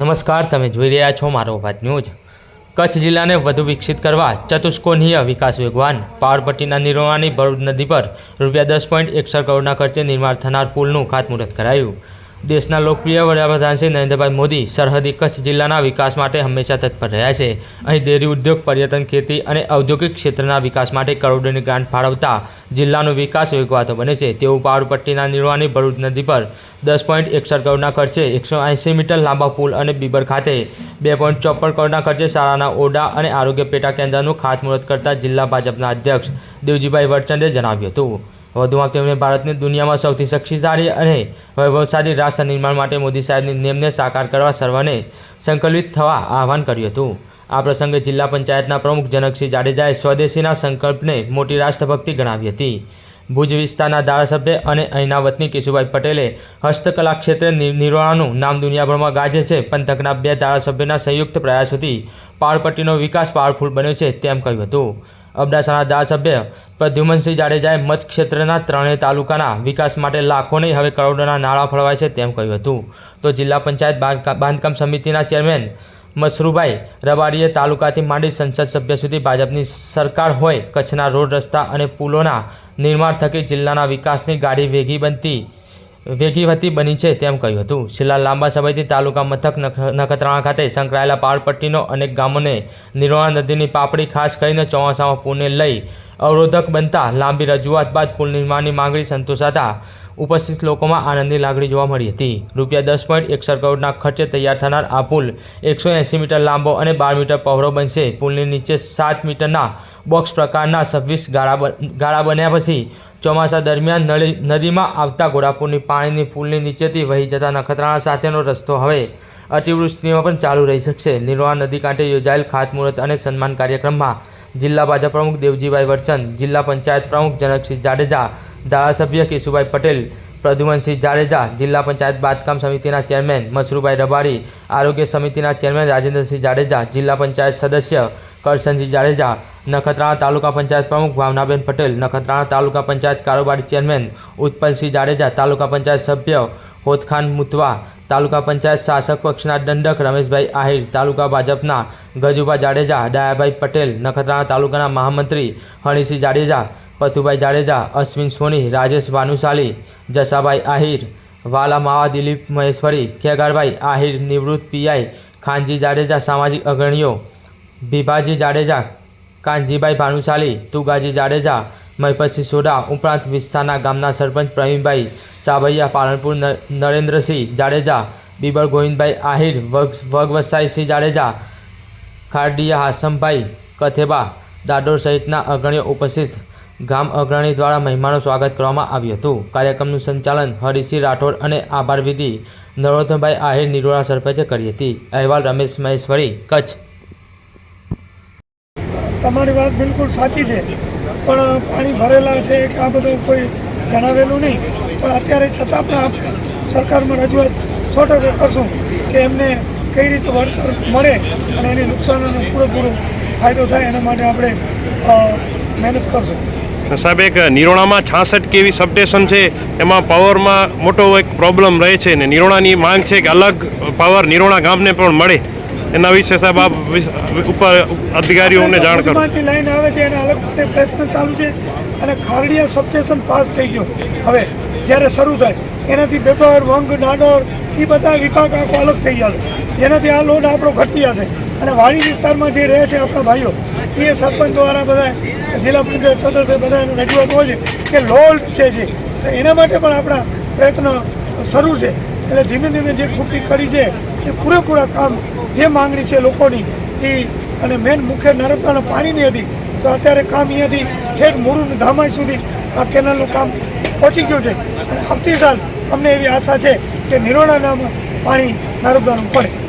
નમસ્કાર, તમે જોઈ રહ્યા છો મારો અવાજ ન્યૂઝ. કચ્છ જિલ્લાને વધુ વિકસિત કરવા ચતુષ્કોણીય વિકાસ વેગવાન પાવરપટ્ટીના નિર્માણની ભરૂચ નદી પર રૂપિયા દસ પોઈન્ટ એકસઠ કરોડના ખર્ચે નિર્માણ થનાર પુલનું ખાતમુહૂર્ત કરાયું. દેશના લોકપ્રિય વડાપ્રધાન શ્રી નરેન્દ્રભાઈ મોદી સરહદી કચ્છ જિલ્લાના વિકાસ માટે હંમેશા તત્પર રહ્યા છે. અહીં ડેરી ઉદ્યોગ, પર્યટન, ખેતી અને ઔદ્યોગિક ક્ષેત્રના વિકાસ માટે કરોડોની ગ્રાન્ટ ફાળવતા જિલ્લાનો વિકાસ વેગવાતો બને છે. તેવું પાવરપટ્ટીના નિર્માણની ભરૂચ નદી પર દસ પોઈન્ટ એકસઠ કરોડના ખર્ચે એકસો એંસી મીટર લાંબા પુલ અને બીબર ખાતે બે પોઈન્ટ ચોપન કરોડના ખર્ચે શાળાના ઓરડા અને આરોગ્ય પેટા કેન્દ્રનું ખાતમુહૂર્ત કરતા જિલ્લા ભાજપના અધ્યક્ષ દેવજીભાઈ વરચંદે જણાવ્યું હતું. વધુમાં તેમણે ભારતની દુનિયામાં સૌથી શક્તિશાળી અને વૈભવશાળી રાષ્ટ્ર નિર્માણ માટે મોદી સાહેબની નેમને સાકાર કરવા સર્વને સંકલિત થવા આહવાન કર્યું હતું. આ પ્રસંગે જિલ્લા પંચાયતના પ્રમુખ જનકસિંહ જાડેજાએ સ્વદેશીના સંકલ્પને મોટી રાષ્ટ્રભક્તિ ગણાવી હતી. ભુજ વિસ્તારના ધારાસભ્ય અને અહીંના વતની કેશુભાઈ પટેલે હસ્તકલા ક્ષેત્રે નિર્વાણનું નામ દુનિયાભરમાં ગાજે છે. પંથકના બે ધારાસભ્યના સંયુક્ત પ્રયાસોથી પાળપટ્ટીનો વિકાસ પાવરફુલ બન્યો છે તેમ કહ્યું હતું. અબડાસાના ધારાસભ્ય પ્રદ્યુમનસિંહ જાડેજાએ મતક્ષેત્રના ત્રણેય તાલુકાના વિકાસ માટે લાખો નહીં, હવે કરોડોના નાણાં ફળવાય છે તેમ કહ્યું હતું. તો જિલ્લા પંચાયત બાંધકા- બાંધકામ સમિતિના ચેરમેન મસરૂભાઈ રબારીએ તાલુકાથી માંડી સંસદ સભ્ય સુધી ભાજપની સરકાર હોય, કચ્છના રોડ રસ્તા અને પુલોના નિર્માણ થકી જિલ્લાના વિકાસની ગાડી વેગી બનતી વેગીવતી બની છે તેમ કહ્યું હતું. છેલ્લા લાંબા સમયથી તાલુકા મથક નખ- નખત્રાણા ખાતે સંકળાયેલા પાળપટ્ટીનો અનેક ગામોને નિર્વાણ નદીની પાપડી ખાસ કરીને ચોમાસામાં પૂરને લઈ અવરોધક બનતા લાંબી રજૂઆત બાદ પુલ નિર્માણની માંગણી સંતોષાતા ઉપસ્થિત લોકોમાં આનંદની લાગણી જોવા મળી હતી. રૂપિયા દસ પોઈન્ટ એકસઠ કરોડના ખર્ચે તૈયાર થનાર આ પુલ એકસો એંસી મીટર લાંબો અને બાર મીટર પહોળો બનશે. પુલની નીચે સાત મીટરના બોક્સ પ્રકારના છવ્વીસ ગાળા ગાળા બન્યા પછી ચોમાસા દરમિયાન નળી નદીમાં આવતા ઘોડાપુરની પાણીની પુલની નીચેથી વહી જતા નખત્રાણા સાથેનો રસ્તો હવે અતિવૃષ્ટિમાં પણ ચાલુ રહી શકશે. નિર્વાણ નદી કાંઠે યોજાયેલ ખાતમુહૂર્ત અને સન્માન કાર્યક્રમમાં જિલ્લા ભાજપ પ્રમુખ દેવજીભાઈ વરચંદ જિલ્લા પંચાયત પ્રમુખ જનકસિંહ જાડેજા, ધારાસભ્ય કેશુભાઈ પટેલ, પ્રદ્યુમનસિંહ જાડેજા, જિલ્લા પંચાયત બાંધકામ સમિતિના ચેરમેન મસરૂભાઈ રબારી, આરોગ્ય સમિતિના ચેરમેન રાજેન્દ્રસિંહ જાડેજા, જિલ્લા પંચાયત સદસ્ય કરશનસિંહ જાડેજા, નખત્રાણા તાલુકા પંચાયત પ્રમુખ ભાવનાબેન પટેલ, નખત્રાણા તાલુકા પંચાયત કારોબારી ચેરમેન ઉત્પલસિંહ જાડેજા, તાલુકા પંચાયત સભ્ય હોતખાન મુતવા, તાલુકા પંચાયત શાસક પક્ષના દંડક રમેશભાઈ આહિર, તાલુકા ભાજપના ગજુભા જાડેજા, ડાયાભાઈ પટેલ, નખત્રાણા તાલુકાના મહામંત્રી હણીસિંહ જાડેજા, પથુભાઈ જાડેજા, અશ્વિન સોની, રાજેશ ભાનુશાલી, જસાભાઈ આહિર, વાલા માવા દિલીપ મહેશ્વરી, ખેગારભાઈ આહિર, નિવૃત્ત પીઆઈ ખાનજી જાડેજા, સામાજિક અગ્રણીઓ ભીભાજી જાડેજા, કાનજીભાઈ ભાનુશાલી, તુગાજી જાડેજા, મહિપતસિંહ સોઢા ઉપરાંત વિસ્તારના ગામના સરપંચ પ્રવીણભાઈ સાબૈયા પાલનપુર નરેન્દ્રસિંહ જાડેજા બીબર ગોવિંદભાઈ આહિર વગવસાઈસિંહ જાડેજા, ખારડીયા હાસમભાઈ કથેબા, દાડોર સહિતના અગ્રણીઓ ઉપસ્થિત. ગામ અગ્રણી દ્વારા મહેમાનો સ્વાગત કરવામાં આવ્યું હતું. કાર્યક્રમનું સંચાલન હરિસિંહ રાઠોડ અને આભાર વિધિ નરોત્તમભાઈ આહિર નિરોળા સરપંચે કરી હતી. અહેવાલ રમેશ મહેશ્વરી, કચ્છ. તમારી વાત બિલકુલ સાચી છે. પણ પાણી ભરેલા છે કે આ બધું કોઈ જણાવેલું નહીં. પણ અત્યારે છતાં પણ આપણે સરકારમાં રજૂઆત સો ટકા કરશું કે એમને કઈ રીતે વળતર મળે અને એની નુકસાનનો પૂરેપૂરો ફાયદો થાય એના માટે આપણે મહેનત કરશું. સાહેબ એક નિરોણામાં છાસઠ કેવી સબસ્ટેશન છે? એમાં પાવરમાં મોટો એક પ્રોબ્લેમ રહે છે ને નિરોણાની માંગ છે કે અલગ પાવર નિરોણા ગામને પણ મળે. એના વિશે સાહેબ આપ ઉપર અધિકારીઓને જાણ કરો. લાઈન આવે છે, એના અલગ માટે પ્રયત્ન ચાલુ છે અને ખારડિયા સબસ્ટેશન પાસ થઈ ગયો. હવે જ્યારે શરૂ થાય, એનાથી બેપર વંગ, નાડોર એ બધા વિભાગ આખો અલગ થઈ જશે જેનાથી આ લોડ આપણો ઘટી જશે અને વાડી વિસ્તારમાં જે રહે છે આપણા ભાઈઓ એ સરપંચ દ્વારા બધા, જિલ્લા પંચાયત સદસ્ય બધા રજૂઆત હોય છે કે લોડ છે જે. તો એના માટે પણ આપણા પ્રયત્ન શરૂ છે. એટલે ધીમે ધીમે જે ખૂટી કરી છે, એ પૂરેપૂરા કામ જે માંગણી છે લોકોની એ અને મેન મુખ્ય નર્મદાના પાણીની હતી, તો અત્યારે કામ અહીંયાથી ઠેઠ મોરું ધામાઈ સુધી આ કેનાલનું કામ પહોંચી ગયું છે. અને આવતી સાલ અમને એવી આશા છે કે નિરોણા નામ પાણી નર્મદાનું પડે.